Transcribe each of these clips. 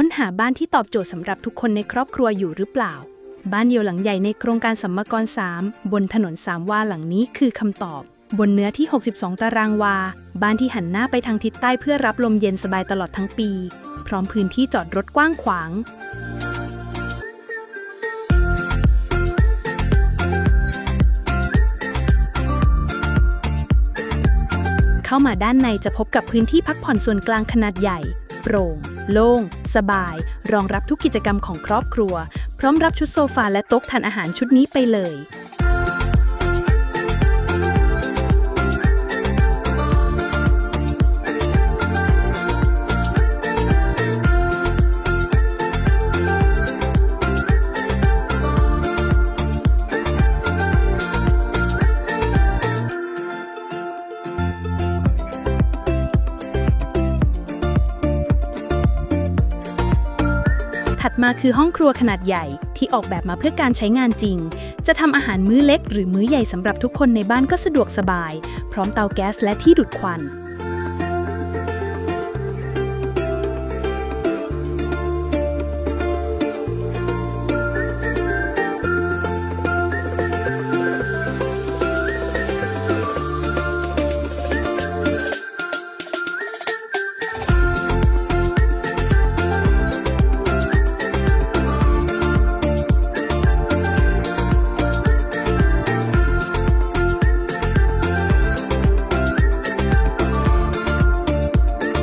ค้นหาบ้านที่ตอบโจทย์สำหรับทุกคนในครอบครัวอยู่หรือเปล่า บ้านเดียวหลังใหญ่ในโครงการสัมมกร3บนถนนสามวาหลังนี้คือคำตอบ บนเนื้อที่ 62 ตารางวา บ้านที่หันหน้าไปทางทิศใต้เพื่อรับลมเย็นสบายตลอดทั้งปี พร้อมพื้นที่จอดรถกว้างขวางเข้ามาด้านในจะพบกับพื้นที่พักผ่อนส่วนกลางขนาดใหญ่ โปร่ง โล่ง สบาย รองรับทุกกิจกรรมของครอบครัว พร้อมรับชุดโซฟาและโต๊ะทานอาหารชุดนี้ไปเลย ถัดมาคือห้องครัวขนาดใหญ่ที่ออกแบบมาเพื่อการใช้งานจริง จะทำอาหารมื้อเล็ก หรือมื้อใหญ่สำหรับทุกคนในบ้านก็สะดวกสบาย พร้อมเตาแก๊สและที่ดูดควัน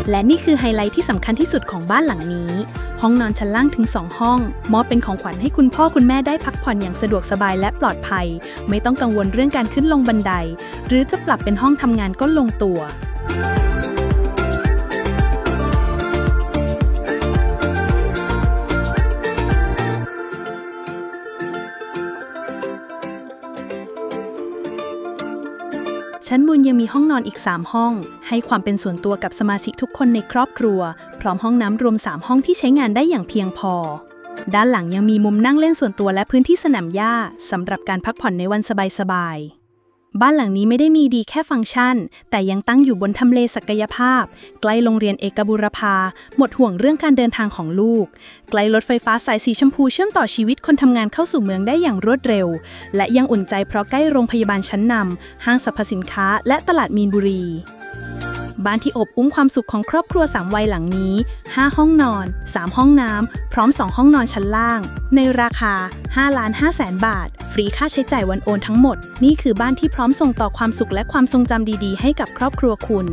และนี่คือไฮไลท์ที่สำคัญที่สุดของบ้านหลังนี้ ห้องนอนชั้นล่างถึง 2 ห้อง มอบเป็นของขวัญให้คุณพ่อคุณแม่ได้พักผ่อนอย่างสะดวกสบายและปลอดภัย ไม่ต้องกังวลเรื่องการขึ้นลงบันได หรือจะปรับเป็นห้องทำงานก็ลงตัว ชั้นบนยังมีห้องนอนอีก 3 ห้อง ให้ความเป็นส่วนตัวกับสมาชิกทุกคนในครอบครัว พร้อมห้องน้ำรวม 3 ห้องที่ใช้งานได้อย่างเพียงพอ ด้านหลังยังมีมุมนั่งเล่นส่วนตัวและพื้นที่สนามหญ้าสำหรับการพักผ่อนในวันสบายๆ บ้านหลังนี้ไม่ได้มีดีแค่ฟังก์ชัน แต่ยังตั้งอยู่บนทำเลศักยภาพ ใกล้โรงเรียนเอกบุรพา หมดห่วงเรื่องการเดินทางของลูก ใกล้รถไฟฟ้าสายสีชมพูเชื่อมต่อชีวิตคนทำงานเข้าสู่เมืองได้อย่างรวดเร็ว และยังอุ่นใจเพราะใกล้โรงพยาบาลชั้นนำห้างสรรพสินค้า และตลาดมีนบุรี บ้านที่อบอุ้มความสุขของครอบครัวสามวัยหลังนี้ 5 ห้องนอน 3 ห้องน้ำ พร้อม 2 ห้องนอนชั้นล่าง ในราคา 5 ล้าน5แสนบาท ฟรีค่าใช้จ่ายวันโอนทั้งหมด นี่คือบ้านที่พร้อมส่งต่อความสุขและความทรงจำดีๆ ให้กับครอบครัวคุณ